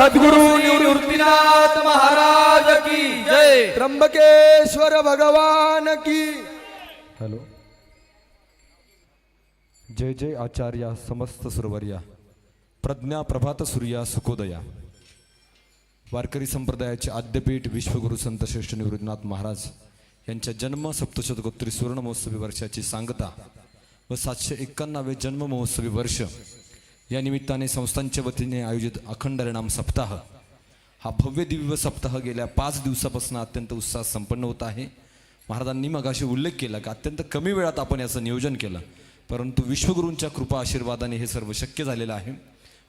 सद्गुरु निवृत्तीनाथ महाराज की जय। त्र्यंबकेश्वर भगवान की। हॅलो. जय जय आचार्य समस्त सुरवर्या प्रज्ञा प्रभात सूर्या सुखोदया. वारकरी संप्रदायाचे आद्यपीठ विश्वगुरु संत श्रेष्ठ निवृत्तीनाथ महाराज यांच्या जन्म सप्तशतकोत्तरी सुवर्ण महोत्सवी वर्षाची सांगता व सातशे एक्क्याण्णवे जन्म महोत्सवी वर्ष या निमित्ताने संस्थांच्या वतीने आयोजित अखंड हरिणाम सप्ताह हा भव्य दिव्य सप्ताह गेल्या पाच दिवसापासून अत्यंत उत्साहात संपन्न होत आहे. महाराजांनी मगाशी उल्लेख केला की अत्यंत कमी वेळात आपण याचं नियोजन केलं. परंतु विश्वगुरूंच्या कृपा आशीर्वादाने हे सर्व शक्य झालेलं आहे.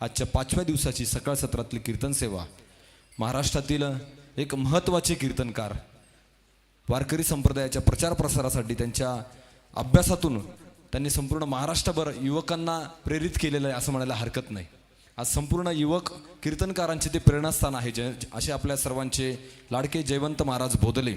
आजच्या पाचव्या दिवसाची सकाळ सत्रातली कीर्तन सेवा. महाराष्ट्रातील एक महत्त्वाचे कीर्तनकार वारकरी संप्रदायाच्या प्रचार प्रसारासाठी त्यांच्या अभ्यासातून त्यांनी संपूर्ण महाराष्ट्रभर युवकांना प्रेरित केलेलं आहे असं म्हणायला हरकत नाही. आज संपूर्ण युवक कीर्तनकारांचे ते प्रेरणास्थान आहे. जे असे आपल्या सर्वांचे लाडके जयवंत महाराज बोधले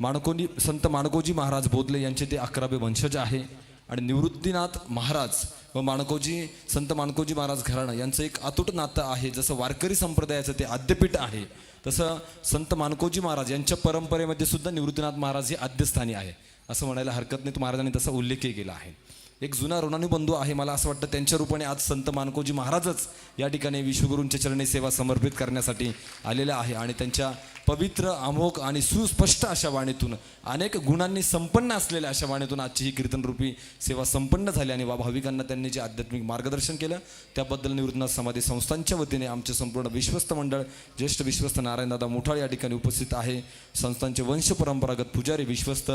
माणकोनी संत माणकोजी महाराज बोधले यांचे ते अकरावे वंशज आहे. आणि निवृत्तीनाथ महाराज व माणकोजी संत माणकोजी महाराज घराणं यांचं एक अतूट नातं आहे. जसं वारकरी संप्रदायाचं ते आद्यपीठ आहे तसं संत माणकोजी महाराज यांच्या परंपरेमध्ये सुद्धा निवृत्तीनाथ महाराज हे आद्यस्थानी आहे. असं म्हणायला हरकत नाही. तो महाराजांनी तसा उल्लेखही केला आहे. एक जुना ऋणानुबंधू आहे. मला असं वाटतं त्यांच्या रूपाने आज संत मानकोजी महाराजच या ठिकाणी विश्वगुरूंच्या चरणी सेवा समर्पित करण्यासाठी आलेल्या आहे. आणि त्यांच्या पवित्र अमोघ आणि सुस्पष्ट अशा वाणीतून अनेक गुणांनी संपन्न असलेल्या अशा वाणीतून आजची ही कीर्तनरूपी सेवा संपन्न झाली आणि वा भाविकांना त्यांनी जे आध्यात्मिक मार्गदर्शन केलं त्याबद्दल निवृत्तनाथ समाधी संस्थांच्या वतीने आमचे संपूर्ण विश्वस्त मंडळ ज्येष्ठ विश्वस्त नारायणदादा मोठाळ या ठिकाणी उपस्थित आहे. संस्थांचे वंश परंपरागत पुजारी विश्वस्त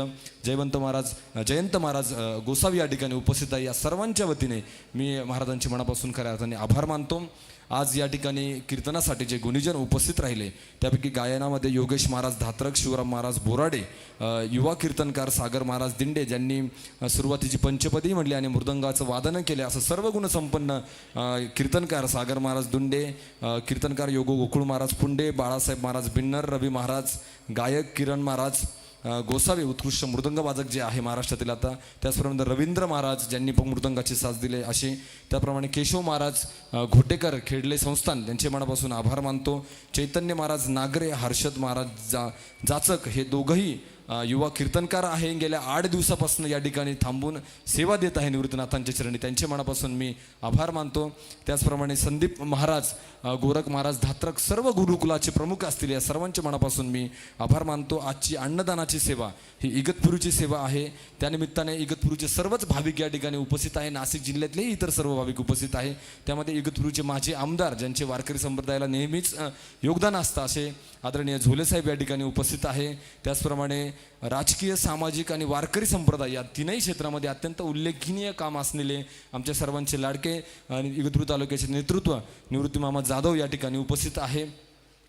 जयवंत महाराज जयंत महाराज गोसावी या ठिकाणी उपस्थित आहे. या सर्वांच्या वतीने मी महाराजांचे मनापासून खऱ्या अर्थाने आभार मानतो. आज या ठिकाणी कीर्तनासाठी जे गुणीजन उपस्थित राहिले त्यापैकी गायनामध्ये योगेश महाराज धात्रक शिवराम महाराज बोराडे युवा कीर्तनकार सागर महाराज दिंडे ज्यांनी सुरुवातीची पंचपदी म्हटली आणि मृदंगाचं वादन केले असं सर्व गुणसंपन्न कीर्तनकार सागर महाराज दुंडे कीर्तनकार योगो गोकुळ महाराज पुंडे बाळासाहेब महाराज बिन्नर रवी महाराज गायक किरण महाराज गोसावी उत्कृष्ट मृदंगवादक जे आहे महाराष्ट्रातील आता त्याचप्रमाणे रवींद्र महाराज ज्यांनी पण मृदंगाची साथ दिले असे त्याप्रमाणे केशव महाराज घोटेकर खेडले संस्थान त्यांचे मनापासून आभार मानतो. चैतन्य महाराज नागरे हर्षद महाराज जा जाचक हे दोघंही युवा कीर्तनकार आहे. गेल्या आठ दिवसापासून या ठिकाणी थांबून सेवा देत आहे निवृत्तीनाथांच्या चरणी. त्यांचे मनापासून मी आभार मानतो. त्याचप्रमाणे संदीप महाराज गोरख महाराज धात्रक सर्व गुरुकुलाचे प्रमुख असतील या सर्वांच्या मनापासून मी आभार मानतो. आजची अन्नदानाची सेवा ही इगतपुरीची सेवा आहे. त्यानिमित्ताने इगतपुरीचे सर्वच भाविक या ठिकाणी उपस्थित आहे. नाशिक जिल्ह्यातलेही इतर सर्व भाविक उपस्थित आहे. त्यामध्ये इगतपुरीचे माजी आमदार ज्यांचे वारकरी संप्रदायाला नेहमीच योगदान असतं असे आदरणीय झोलेसाहेब या ठिकाणी उपस्थित आहे. त्याचप्रमाणे राजकीय सामाजिक आणि वारकरी संप्रदाय या तीनही क्षेत्रामध्ये अत्यंत उल्लेखनीय काम असलेले आमच्या सर्वांचे लाडके आणि इगतपुरी तालुक्याचे नेतृत्व निवृत्ती मामा जाधव या ठिकाणी उपस्थित आहे.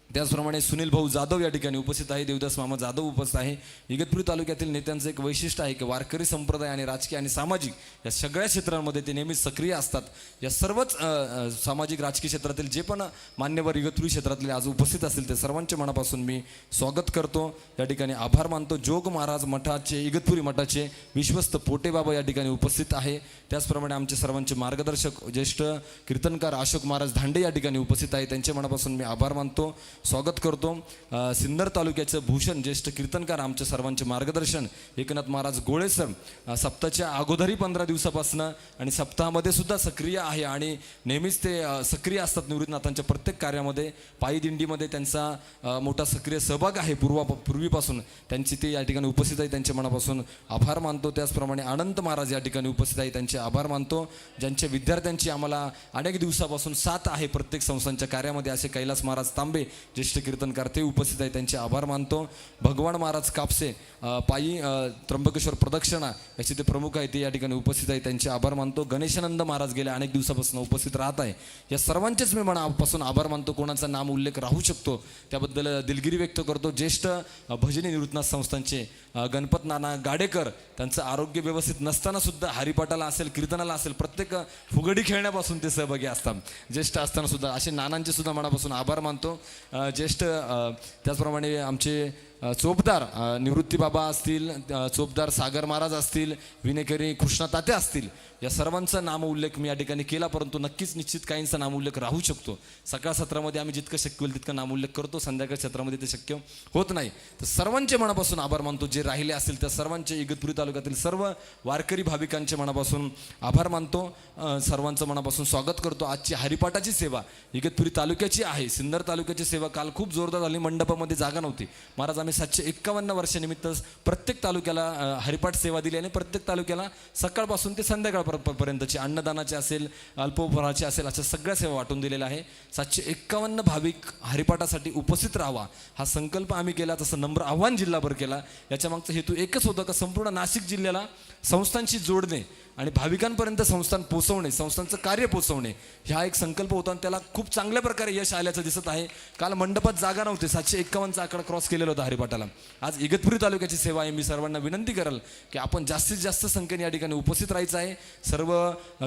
त्याचप्रमाणे सुनील भाऊ जाधव या ठिकाणी उपस्थित आहे देवदास मामा जाधव उपस्थित आहे. इगतपुरी तालुक्यातील नेत्यांचं एक वैशिष्ट्य आहे की वारकरी संप्रदाय आणि राजकीय आणि सामाजिक या सगळ्या क्षेत्रांमध्ये ते नेहमी सक्रिय असतात. या सर्वच सामाजिक राजकीय क्षेत्रातील जे पण मान्यवर इगतपुरी क्षेत्रातले आज उपस्थित असतील ते सर्वांच्या मनापासून मी स्वागत करतो. या ठिकाणी आभार मानतो. जोग महाराज मठाचे इगतपुरी मठाचे विश्वस्त पोटेबाबा या ठिकाणी उपस्थित आहे. त्याचप्रमाणे आमचे सर्वांचे मार्गदर्शक ज्येष्ठ कीर्तनकार अशोक महाराज धांडे या ठिकाणी उपस्थित आहे. त्यांच्या मनापासून मी आभार मानतो. स्वागत करतो. सिन्नर तालुक्याचं भूषण ज्येष्ठ कीर्तनकार आमच्या सर्वांचे मार्गदर्शन एकनाथ महाराज गोळे सर अ, सप्ताहाच्या अगोदरही पंधरा दिवसापासून आणि सप्ताहामध्ये सुद्धा सक्रिय आहे आणि नेहमीच ते सक्रिय असतात निवृत्तनाथांच्या प्रत्येक कार्यामध्ये. पायी दिंडीमध्ये त्यांचा मोठा सक्रिय सहभाग आहे. पूर्वा पूर्वीपासून त्यांची ते या ठिकाणी उपस्थित आहे. त्यांच्या मनापासून आभार मानतो. त्याचप्रमाणे अनंत महाराज या ठिकाणी उपस्थित आहे. त्यांचे आभार मानतो. ज्यांच्या विद्यार्थ्यांची आम्हाला अनेक दिवसापासून साथ आहे प्रत्येक संस्थांच्या कार्यामध्ये असे कैलास महाराज तांबे ज्येष्ठ कीर्तनकार ते उपस्थित आहे त्यांचे आभार मानतो. भगवान महाराज कापसे पायी त्र्यंबकेश्वर प्रदक्षिणा याचे ते प्रमुख आहे ते या ठिकाणी उपस्थित आहे त्यांचे आभार मानतो. गणेशानंद महाराज गेल्या अनेक दिवसापासून उपस्थित राहत आहे. या सर्वांचेच मी मनापासून आभार मानतो. कोणाचा नाम उल्लेख राहू शकतो त्याबद्दल दिलगिरी व्यक्त करतो. ज्येष्ठ भजनी निवृत्तनाथ संस्थांचे गणपत नाना गाडेकर त्यांचं आरोग्य व्यवस्थित नसताना सुद्धा हरिपाठाला असेल कीर्तनाला असेल प्रत्येक फुगडी खेळण्यापासून ते सहभागी असतात. ज्येष्ठ असताना सुद्धा असे नानांचे सुद्धा मनापासून आभार मानतो. ज्येष्ठ त्याचप्रमाणे आमचे चोपदार निवृत्ती बाबा असतील चोपदार सागर महाराज असतील विनेकरी कृष्णा ताते असतील या सर्वांचा नाम उल्लेख मी या ठिकाणी केला परंतु नक्कीच निश्चित काहींचा नाम उल्लेख राहू शकतो. सकाळ सत्रामध्ये आम्ही जितकं शक्य होईल तितकं नाम उल्लेख करतो संध्याकाळ सत्रामध्ये ते शक्य होत नाही. तर सर्वांचे मनापासून आभार मानतो जे राहिले असतील त्या सर्वांचे इगतपुरी तालुक्यातील सर्व वारकरी भाविकांचे मनापासून आभार मानतो. सर्वांचं मनापासून स्वागत करतो. आजची हरिपाठाची सेवा इगतपुरी तालुक्याची आहे. सिन्नर तालुक्याची सेवा काल खूप जोरदार झाली. मंडपामध्ये जागा नव्हती. महाराज आम्ही सातशे एक्कावन्न वर्षानिमित्त प्रत्येक तालुक्याला हरिपाठ सेवा दिली आणि प्रत्येक तालुक्याला सकाळपासून ते संध्याकाळपर्यंतची अन्नदानाची असेल अल्पोपहाराची असेल अशा सगळ्या सेवा वाटून दिलेल्या आहे. सातशे एक्कावन्न भाविक हरिपाठासाठी उपस्थित राहावा हा संकल्प आम्ही केला तसं नम्र आव्हान जिल्हाभर केला. याच्यामागचा हेतू एकच होता का संपूर्ण नाशिक जिल्ह्याला संस्थांशी जोडणे आणि भाविकांपर्यंत संस्थान पोचवणे संस्थांचं कार्य पोचवणे हा एक संकल्प होता आणि त्याला खूप चांगल्या प्रकारे यश आल्याचं दिसत आहे. काल मंडपात जागा नव्हते सातशे एक्कावन्नचा आकडा क्रॉस केलेला होता हरिपाठाला आज इगतपुरी तालुक्याची सेवा आहे. मी सर्वांना विनंती कराल की आपण जास्तीत जास्त संख्येने या ठिकाणी उपस्थित राहायचं आहे. सर्व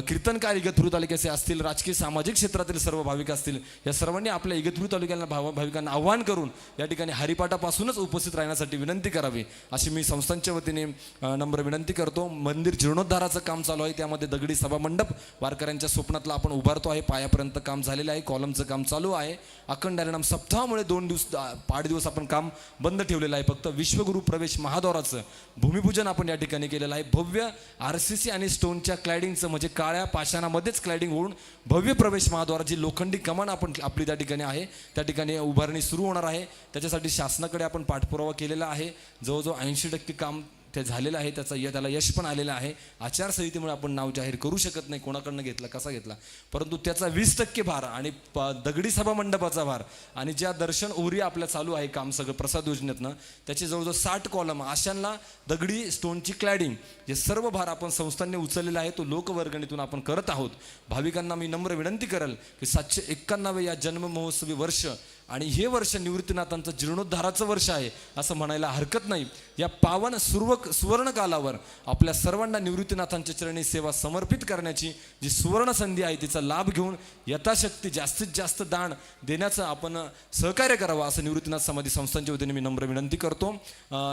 कीर्तनकार इगतपुरी तालुक्याचे असतील राजकीय सामाजिक क्षेत्रातील सर्व भाविक असतील या सर्वांनी आपल्या इगतपुरी तालुक्याला भाव भाविकांना आव्हान करून या ठिकाणी हरिपाठापासूनच उपस्थित राहण्यासाठी विनंती करावी. अशी मी संस्थांच्या वतीने नंबर नम्र विनंती करतो. मंदिर जीर्णोद्धाराचं काम चालू आहे. त्यामध्ये दगडी सभा मंडप वारकऱ्यांच्या स्वप्नातला आपण उभारतो आहे. पायापर्यंत काम झालेलं आहे. कॉलमचं काम चालू आहे. अखंड हरिनाम सप्ताहामुळे दोन दिवस पाच दिवस आपण काम बंद ठेवलेलं आहे. फक्त विश्वगुरु प्रवेश महाद्वाराचं भूमिपूजन आपण या ठिकाणी केलेलं आहे. भव्य आर सी सी आणि स्टोनच्या क्लायडिंगचं म्हणजे काळ्या पाषाणामध्येच क्लायडिंग होऊन भव्य प्रवेश महाद्वाराची लोखंडी कमान आपण आपली त्या ठिकाणी आहे त्या ठिकाणी उभारणी सुरू होणार आहे. त्याच्यासाठी शासनाकडे आपण पाठपुरावा केलेला आहे. जवळजवळ ऐंशी टक्के काम ते झालेलं आहे त्याचा य त्याला यश पण आलेलं आहे. आचारसंहितेमुळे आपण नाव जाहीर करू शकत नाही कोणाकडनं घेतला कसा घेतला? परंतु त्याचा वीस टक्के भार आणि प- दगडी सभा मंडपाचा भार आणि ज्या दर्शन ओरी आपल्या चालू आहे काम सगळं प्रसाद योजनेतनं त्याचे जवळजवळ साठ कॉलम अशांना दगडी स्टोनची क्लॅडिंग जे सर्व भार आपण संस्थांनी उचललेला आहे तो लोकवर्गणीतून आपण करत आहोत. भाविकांना मी नम्र विनंती करेल की सातशे एक्क्याण्णव या जन्म महोत्सवी वर्ष आणि हे वर्ष निवृत्तीनाथांचं जीर्णोद्धाराचं वर्ष आहे असं म्हणायला हरकत नाही. या पावन सुर्वक सुवर्ण कालावर आपल्या सर्वांना निवृत्तीनाथांच्या चरणी सेवा समर्पित करण्याची जी सुवर्ण संधी आहे तिचा लाभ घेऊन यथाशक्ती जास्तीत जास्त दान देण्याचं आपण सहकार्य करावं असं निवृत्तीनाथ समाधी संस्थांच्या वतीने मी नम्र विनंती करतो.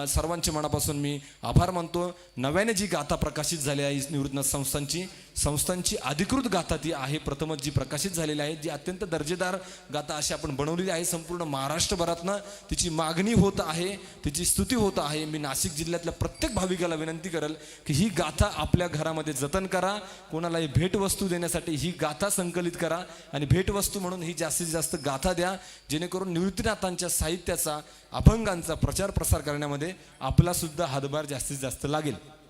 सर्वांचे मनापासून मी आभार मानतो. नव्याने जी गाथा प्रकाशित झाली आहे निवृत्तीनाथ संस्थांची संस्थांची अधिकृत गाथा ती आहे प्रथमच जी प्रकाशित झालेली आहे जी अत्यंत दर्जेदार गाथा अशी आपण बनवलेली आहे. संपूर्ण महाराष्ट्रभरातनं. तिची मागणी होत आहे तिची स्तुती होत आहे. मी नाशिक जिल्ह्यातल्या प्रत्येक भाविकाला विनंती करेल की ही गाथा आपल्या घरामध्ये जतन करा. कोणालाही भेटवस्तू देण्यासाठी ही गाथा संकलित करा आणि भेटवस्तू म्हणून ही जास्तीत जास्त गाथा द्या. जेणेकरून निवृत्तीनाथांच्या साहित्याचा अभंगांचा प्रचार प्रसार करण्यामध्ये आपला सुद्धा हातभार जास्तीत जास्त लागेल.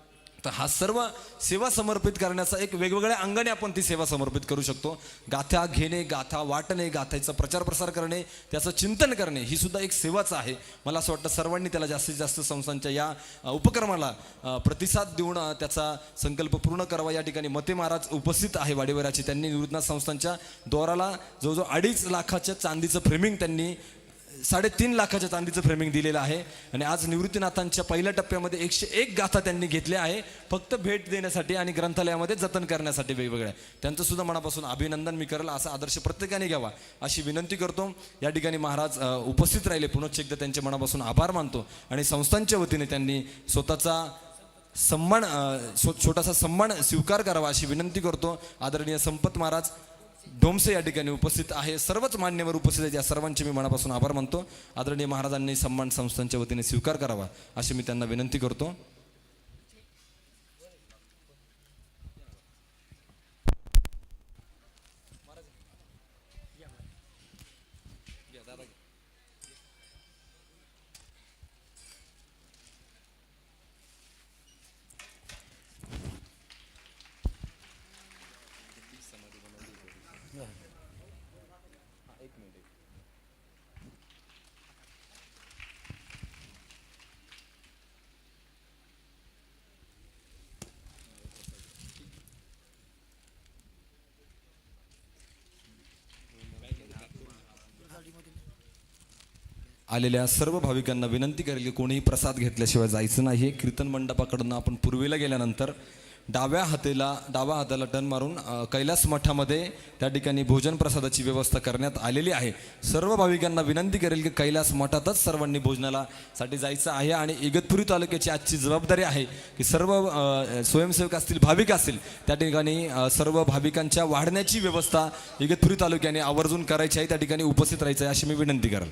तर हा सर्व सेवा समर्पित करण्याचा एक वेगवेगळ्या अंगाने आपण ती सेवा समर्पित करू शकतो. गाथा घेणे गाथा वाटणे गाथाचा प्रचार प्रसार करणे त्याचं चिंतन करणे ही सुद्धा एक सेवाच आहे. मला असं वाटतं सर्वांनी त्याला जास्तीत जास्त संस्थांच्या या उपक्रमाला प्रतिसाद देऊन त्याचा संकल्प पूर्ण करावा. या ठिकाणी मते महाराज उपस्थित आहे वाडीवराची. त्यांनी निवृत्तनाथ संस्थांच्या दोराला जवळजवळ अडीच लाखाच्या चांदीचं फ्रेमिंग त्यांनी साडेतीन लाखाच्या चांदीचं फ्रेमिंग दिलेलं आहे. आणि आज निवृत्तीनाथांच्या पहिल्या टप्प्यामध्ये एकशे एक गाथा त्यांनी घेतल्या आहे. फक्त भेट देण्यासाठी आणि ग्रंथालयामध्ये जतन करण्यासाठी वेगवेगळ्या त्यांचं सुद्धा मनापासून अभिनंदन मी करेल असा आदर्श प्रत्येकाने घ्यावा अशी विनंती करतो. या ठिकाणी महाराज उपस्थित राहिले. पुनश्च एकदा त्यांच्या मनापासून आभार मानतो. आणि संस्थांच्या वतीने त्यांनी स्वतःचा सन्मान छोटासा सन्मान स्वीकार करावा अशी विनंती करतो. आदरणीय संपत महाराज डोमसे या ठिकाणी उपस्थित आहे. सर्वच मान्यवर उपस्थित आहेत. या सर्वांचे मी मनापासून आभार मानतो. आदरणीय महाराजांनी सन्मान संस्थांच्या वतीने स्वीकार करावा अशी मी त्यांना विनंती करतो. आलेल्या सर्व भाविकांना विनंती करेल की कोणीही प्रसाद घेतल्याशिवाय जायचं नाही. कीर्तन मंडपाकडनं आपण पूर्वेला गेल्यानंतर डाव्या हातेला डाव्या हाताला टन मारून कैलास मठामध्ये त्या ठिकाणी भोजन प्रसादाची व्यवस्था करण्यात आलेली आहे. सर्व भाविकांना विनंती करेल की कैलास मठातच सर्वांनी भोजनाला साठी जायचं आहे आणि इगतपुरी तालुक्याची आजची जबाबदारी आहे की सर्व स्वयंसेवक असतील भाविक असतील त्या ठिकाणी सर्व भाविकांच्या वाढण्याची व्यवस्था इगतपुरी तालुक्याने आवर्जून करायची आहे त्या ठिकाणी उपस्थित राहायचं आहे अशी मी विनंती करेल.